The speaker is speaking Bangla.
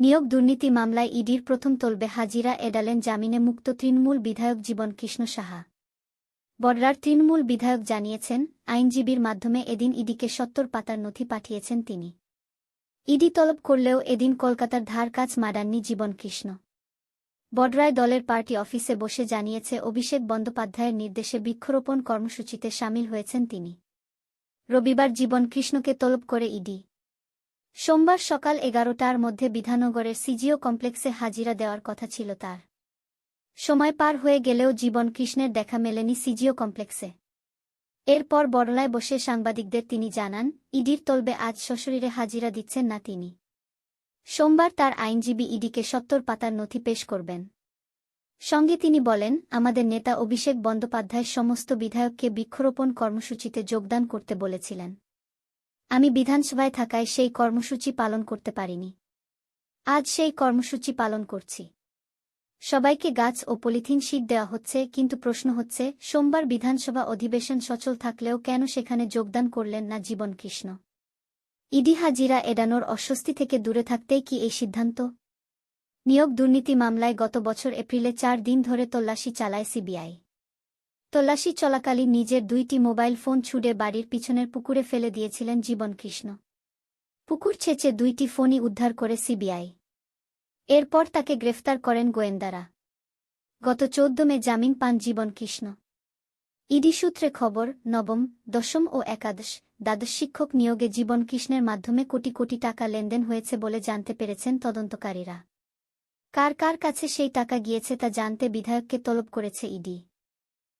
নিয়োগ দুর্নীতি মামলায় ইডির প্রথম তলবে হাজিরা এডালেন জামিনে মুক্ত তৃণমূল বিধায়ক জীবন কৃষ্ণ সাহা। বডরার তৃণমূল বিধায়ক জানিয়েছেন, আইনজীবীর মাধ্যমে এদিন ইডিকে সত্তর পাতার নথি পাঠিয়েছেন তিনি। ইডি তলব করলেও এদিন কলকাতার ধার কাজ মাডাননি জীবন কৃষ্ণ। বডরায় দলের পার্টি অফিসে বসে জানিয়েছে, অভিষেক বন্দ্যোপাধ্যায়ের নির্দেশে বৃক্ষরোপণ কর্মসূচিতে সামিল হয়েছেন তিনি। রবিবার জীবন কৃষ্ণকে তলব করে ইডি। সোমবার সকাল এগারোটার মধ্যে বিধাননগরের সিজিও কমপ্লেক্সে হাজিরা দেওয়ার কথা ছিল তার। সময় পার হয়ে গেলেও জীবন কৃষ্ণের দেখা মেলেনি সিজিও কমপ্লেক্সে। এরপর বড়লায় বসে সাংবাদিকদের তিনি জানান, ইডির তলবে আজ সশরীরে হাজিরা দিচ্ছেন না তিনি। সোমবার তার আইনজীবী ইডিকে সত্তর পাতার নথি পেশ করবেন। সঙ্গে তিনি বলেন, আমাদের নেতা অভিষেক বন্দ্যোপাধ্যায় সমস্ত বিধায়ককে বৃক্ষরোপণ কর্মসূচিতে যোগদান করতে বলেছিলেন। আমি বিধানসভায় থাকায় সেই কর্মসূচি পালন করতে পারিনি। আজ সেই কর্মসূচি পালন করছি। সবাইকে গাছ ও পলিথিন শীত দেওয়া হচ্ছে, কিন্তু প্রশ্ন হচ্ছে, সোমবার বিধানসভা অধিবেশন সচল থাকলেও কেন সেখানে যোগদান করলেন না জীবন কৃষ্ণ? ইডি হাজিরা এড়ানোর অস্বস্তি থেকে দূরে থাকতেই কি এই সিদ্ধান্ত? নিয়োগ দুর্নীতি মামলায় গত বছর এপ্রিলে চার দিন ধরে তল্লাশি চালায় সিবিআই। তল্লাশি চলাকালীন নিজের দুইটি মোবাইল ফোন ছুড়ে বাড়ির পিছনের পুকুরে ফেলে দিয়েছিলেন জীবন কৃষ্ণ পুকুর ছেঁচে দুইটি ফোনই উদ্ধার করে সিবিআই। এরপর তাকে গ্রেফতার করেন গোয়েন্দারা। গত চৌদ্দ মে জামিন পান জীবন কৃষ্ণ ইডি সূত্রে খবর, নবম, দশম ও একাদশ দ্বাদশ শিক্ষক নিয়োগে জীবন কৃষ্ণের মাধ্যমে কোটি কোটি টাকা লেনদেন হয়েছে বলে জানতে পেরেছেন তদন্তকারীরা। কার কার কাছে সেই টাকা গিয়েছে তা জানতে বিধায়ককে তলব করেছে ইডি।